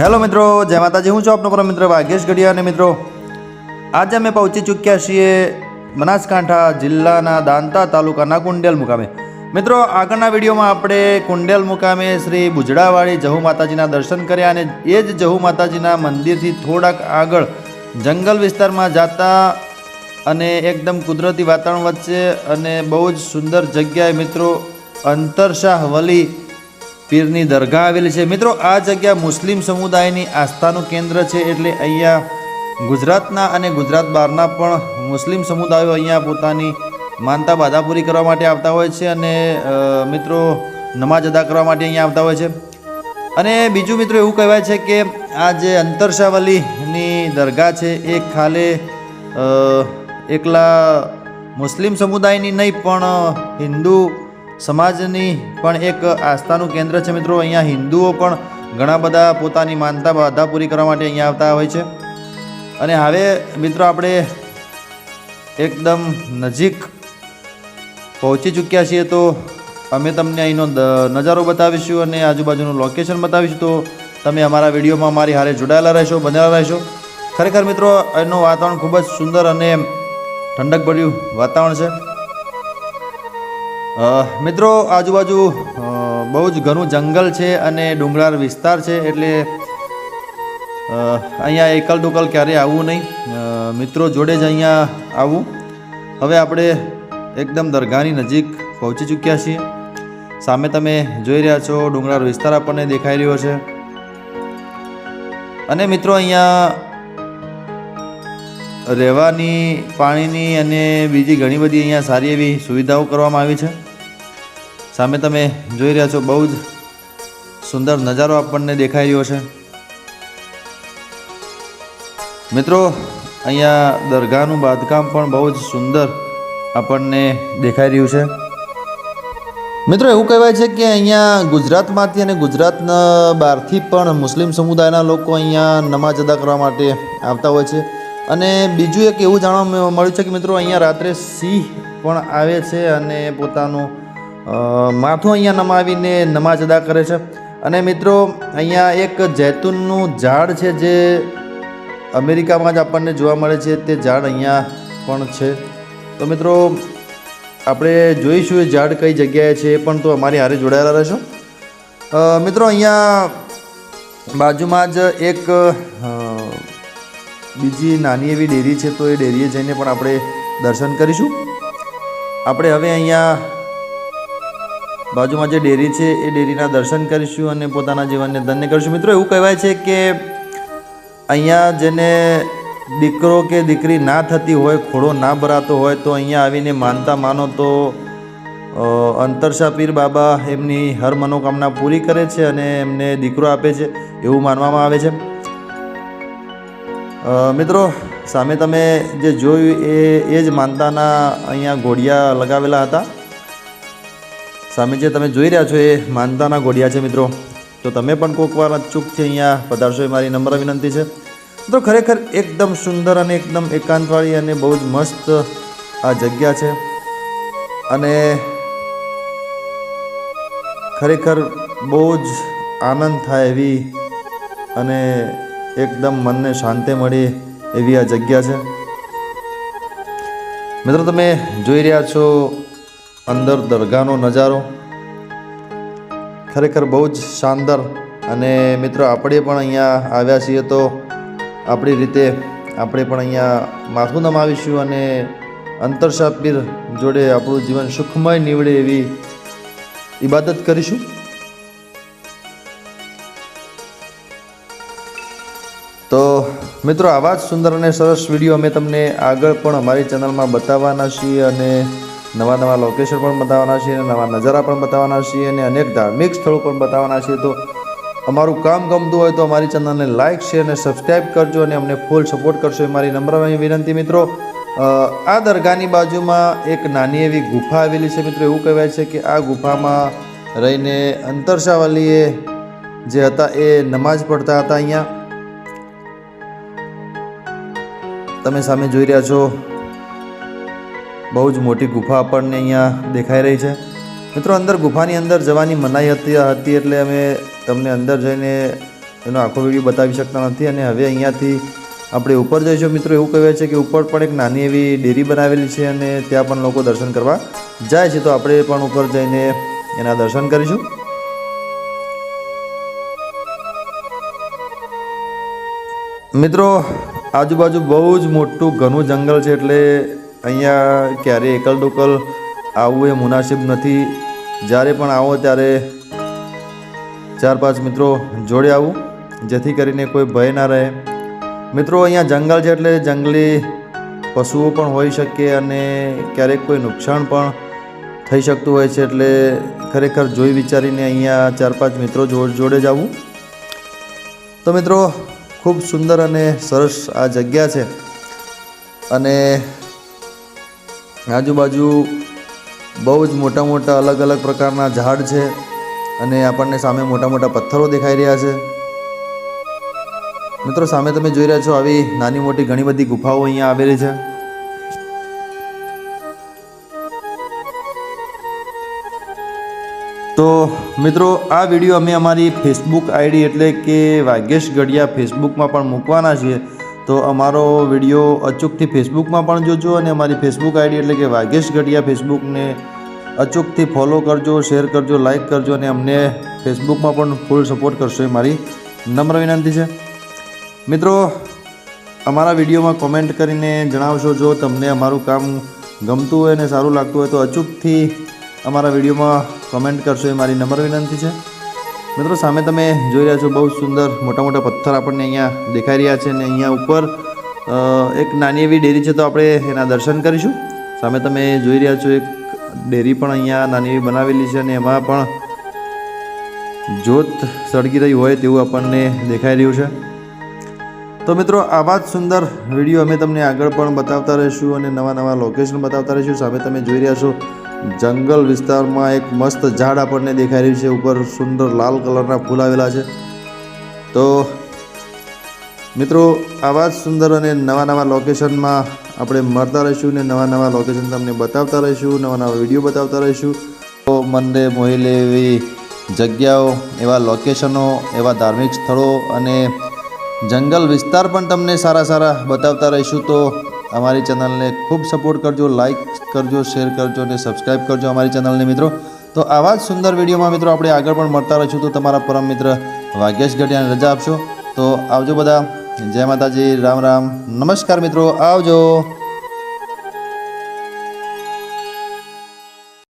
Hello મિત્રો, જય માતાજી. હું છું આપનો પરમ મિત્ર ભાગ્યેશ ગઢિયા અને મિત્રો, આજે અમે પહોંચી ચૂક્યા છીએ બનાસકાંઠા જિલ્લાના દાંતા તાલુકાના કુંડેલ મુકામે. મિત્રો, આગળના વિડીયોમાં આપણે કુંડેલ મુકામે શ્રી બુજડાવાળી જહુ માતાજીના દર્શન કર્યા અને એ જ જહુ માતાજીના મંદિરથી થોડાક આગળ જંગલ વિસ્તારમાં જતા અને એકદમ કુદરતી વાતાવરણ વચ્ચે અને બહુ જ સુંદર જગ્યાએ મિત્રો અંતરશાહ વલી પીરની દરગાહ આવેલી છે. મિત્રો, આ જગ્યા મુસ્લિમ સમુદાયની આસ્થાનું કેન્દ્ર છે એટલે અહીંયા ગુજરાતના અને ગુજરાત બહારના પણ મુસ્લિમ સમુદાયો અહીંયા પોતાની માનતા બાધા પૂરી કરવા માટે આવતા હોય છે અને મિત્રો નમાજ અદા કરવા માટે અહીંયા આવતા હોય છે. અને બીજું, મિત્રો, એવું કહેવાય છે કે આ જે અંતરશાવલીની દરગાહ છે એ ખાલે એકલા મુસ્લિમ સમુદાયની નહીં પણ હિન્દુ સમાજની પણ એક આસ્થાનું કેન્દ્ર છે મિત્રો. અહીંયા હિન્દુઓ પણ ઘણા બધા પોતાની માનતા બાધા પૂરી કરવા માટે અહીંયા આવતા હોય છે. અને હવે મિત્રો આપણે એકદમ નજીક પહોંચી ચૂક્યા છીએ તો અમે તમને અહીંનો નજારો બતાવીશું અને આજુબાજુનું લોકેશન બતાવીશું. તો તમે અમારા વિડીયોમાં અમારી હારે જોડાયેલા રહેશો, બનેલા રહેશો. ખરેખર મિત્રો એનું વાતાવરણ ખૂબ જ સુંદર અને ઠંડકભર્યું વાતાવરણ છે. મિત્રો, આજુબાજુ બહુ જ ઘણું જંગલ છે અને ડુંગરાળ વિસ્તાર છે એટલે અહીંયા એકલ દુકલ ક્યારેય આવવું નહીં. મિત્રો જોડે જ અહીંયા આવવું હવે આપણે એકદમ દરગાહની નજીક પહોંચી ચૂક્યા છીએ. સામે તમે જોઈ રહ્યા છો, ડુંગરાળ વિસ્તાર આપણને દેખાઈ રહ્યો છે. અને મિત્રો અહીંયા રહેવાની, પાણીની અને બીજી ઘણી બધી અહીંયા સારી એવી સુવિધાઓ કરવામાં આવી છે. સામે તમે જોઈ રહ્યા છો બહુ જ સુંદર નજારો આપણને દેખાઈ રહ્યો છે. મિત્રો, અહીંયા દરગાહનું બાંધકામ પણ બહુ જ સુંદર આપણને દેખાઈ રહ્યું છે. મિત્રો, એવું કહેવાય છે કે અહીંયા ગુજરાતમાંથી અને ગુજરાતના બહારથી પણ મુસ્લિમ સમુદાયના લોકો અહીંયા નમાજ અદા કરવા માટે આવતા હોય છે. અને બીજું એક એવું જાણવા મળ્યું છે કે મિત્રો, અહીંયા રાત્રે સિંહ પણ આવે છે અને પોતાનું માથું અહીંયા નમાવીને નમાજ અદા કરે છે. અને મિત્રો, અહીંયા એક જૈતુનનું ઝાડ છે જે અમેરિકામાં જ આપણને જોવા મળે છે. તે ઝાડ અહીંયા પણ છે. તો મિત્રો, આપણે જોઈશું એ ઝાડ કઈ જગ્યાએ છે એ પણ તો અમારી હારે જોડાયેલા રહેશો. મિત્રો, અહીંયા બાજુમાં જ એક બીજી નાની એવી ડેરી છે તો એ ડેરીએ જઈને પણ આપણે દર્શન કરીશું. આપણે હવે અહીંયા બાજુમાં જે ડેરી છે, એ ડેરીના દર્શન કરીશું અને પોતાના જીવનને ધન્ય કરીશું. મિત્રો, એવું કહેવાય છે કે અહીંયા જેને દીકરો કે દીકરી ના થતી હોય, ખોડો ના ભરાતો હોય, તો અહીંયા આવીને માનતા માનો તો અંતરશા પીર બાબા એમની હર મનોકામના પૂરી કરે છે અને એમને દીકરો આપે છે, એવું માનવામાં આવે છે. મિત્રો, સામે તમે જે જોયું એ એ જ માનતાના અહીંયા ઘોડિયા લગાવેલા હતા. સામે જે તમે જોઈ રહ્યા છો એ માનતાના ઘોડિયા છે મિત્રો. તો તમે પણ કોઈક વાર ચૂકથી અહીંયા પધારશો એ મારી નમ્ર વિનંતી છે. તો ખરેખર એકદમ સુંદર અને એકદમ એકાંતવાળી અને બહુ જ મસ્ત આ જગ્યા છે. અને ખરેખર બહુ જ આનંદ થાય એવી અને એકદમ મનને શાંતિ મળે એવી આ જગ્યા છે. મિત્રો તમે જોઈ રહ્યા છો અંદર દરગાહનો નજારો. ખરેખર બહુ જ શાનદાર અને મિત્રો આપણે પણ અહીંયા આવ્યા છીએ તો આપણી રીતે આપણે પણ અહીંયા માથું નમાવીશું અને અંતરશાપીર જોડે આપણું જીવન સુખમય નીવડે એવી ઇબાદત કરીશું. તો મિત્રો આવા જ સુંદર અને સરસ વીડિયો અમે તમને આગળ પણ અમારી ચેનલમાં બતાવવાના છીએ અને નવા નવા લોકેશન પણ બતાવવાના છીએ નવા નજારા પણ બતાવવાના છીએ અને અનેક ધાર્મિક સ્થળો પણ બતાવવાના છીએ. તો અમારું કામ ગમતું હોય તો અમારી ચેનલને લાઇક શેર અને સબસ્ક્રાઈબ કરજો અને અમને ફૂલ સપોર્ટ કરશો એ મારી નમ્ર વિનંતી મિત્રો. આ દરગાહની બાજુમાં એક નાની એવી ગુફા આવેલી છે મિત્રો. એવું કહેવાય છે કે આ ગુફામાં રહીને અંતરશાવાલીએ જે હતા એ નમાઝ પડતા હતા અહીંયા. તમે સામે જોઈ રહ્યા છો બહુ જ મોટી ગુફા આપણને અહીંયા દેખાઈ રહી છે. મિત્રો, અંદર ગુફાની અંદર જવાની મનાઈ હતી હતી એટલે અમે તમને અંદર જઈને એનો આખો વીડિયો બતાવી શકતા નથી અને હવે અહીંયાથી આપણે ઉપર જઈશું. મિત્રો, એવું કહેવાય છે કે ઉપર પણ એક નાની એવી ડેરી બનાવેલી છે અને ત્યાં પણ લોકો દર્શન કરવા જાય છે. તો આપણે પણ ઉપર જઈને એના દર્શન કરીશું. મિત્રો, આજુબાજુ બહુ જ મોટું ઘણું જંગલ છે એટલે અહીંયા ક્યારેય એકલ દોકલ આવવું એ મુનાસિબ નથી. જ્યારે પણ આવો ત્યારે ચાર પાંચ મિત્રો જોડે આવું, જેથી કરીને કોઈ ભય ના રહે. મિત્રો, અહીંયા જંગલ છે એટલે જંગલી પશુઓ પણ હોઈ શકે અને ક્યારેક કોઈ નુકસાન પણ થઈ શકતું હોય છે એટલે ખરેખર જોઈ વિચારીને અહીંયા ચાર પાંચ મિત્રો જોડે જોડે જ આવવું તો મિત્રો, ખૂબ સુંદર અને સરસ આ જગ્યા છે. અને આજુબાજુ બહુ જ મોટા મોટા અલગ અલગ પ્રકારના ઝાડ છે અને આપણને સામે મોટા મોટા પથ્થરો દેખાઈ રહ્યા છે. મિત્રો, સામે તમે જોઈ રહ્યા છો આવી નાની મોટી ઘણી બધી ગુફાઓ અહીંયા આવેલી છે. તો મિત્રો, આ વીડિયો અમે અમારી ફેસબુક આઈડી એટલે કે વાગેશ ગઢિયા ફેસબુકમાં પણ મૂકવાના છીએ. તો અમારો વીડિયો અચૂકથી ફેસબુકમાં પણ જોજો અને અમારી ફેસબુક આઈડી એટલે કે વાગેશ ગઢિયા ફેસબુકને અચૂકથી ફોલો કરજો શેર કરજો લાઇક કરજો અને અમને ફેસબુકમાં પણ ફૂલ સપોર્ટ કરશો એ મારી નમ્ર વિનંતી છે. મિત્રો, અમારા વિડીયોમાં કોમેન્ટ કરીને જણાવશો જો તમને અમારું કામ ગમતું હોય અને સારું લાગતું હોય તો અચૂકથી અમારા વિડીયોમાં કોમેન્ટ કરશો એ મારી નમ્ર વિનંતી છે. મિત્રો, સામે તમે જોઈ રહ્યા છો બહુ સુંદર મોટા મોટા પથ્થર આપણને અહીંયા દેખાઈ રહ્યા છે અને અહીંયા ઉપર એક નાની એવી ડેરી છે તો આપણે એના દર્શન કરીશું. સામે તમે જોઈ રહ્યા છો એક ડેરી પણ અહીંયા નાની એવી બનાવેલી છે અને એમાં પણ જ્યોત સળગી રહી હોય તેવું આપણને દેખાઈ રહ્યું છે. તો મિત્રો, આવા જ સુંદર વીડિયો અમે તમને આગળ પણ બતાવતા રહીશું અને નવા નવા લોકેશન બતાવતા રહીશું. સામે તમે જોઈ રહ્યા છો જંગલ વિસ્તારમાં એક મસ્ત ઝાડ આપણને દેખાઈ રહ્યું છે. ઉપર સુંદર લાલ કલરના ફૂલ આવેલા છે. તો મિત્રો આવા જ સુંદર અને નવા નવા લોકેશનમાં આપણે મળતા રહીશું ને નવા નવા લોકેશન તમને બતાવતા રહીશું, નવા નવા વીડિયો બતાવતા રહીશું. તો મનને મોહી લે એવી જગ્યાઓ, એવા લોકેશનો, એવા ધાર્મિક સ્થળો અને જંગલ વિસ્તાર પણ તમને સારા સારા બતાવતા રહીશું. તો અમારી ચેનલને ખૂબ સપોર્ટ કરજો લાઇક કરજો શેર કરજો અને સબસ્ક્રાઈબ કરજો અમારી ચેનલને મિત્રો. તો આવા જ સુંદર વિડીયોમાં મિત્રો આપણે આગળ પણ મળતા રહીશું. તો તમારા પરમ મિત્ર વાગેશ ગઢિયાને રજા આપશો. તો આવજો બધા. જય માતાજી. રામ રામ. નમસ્કાર મિત્રો. આવજો.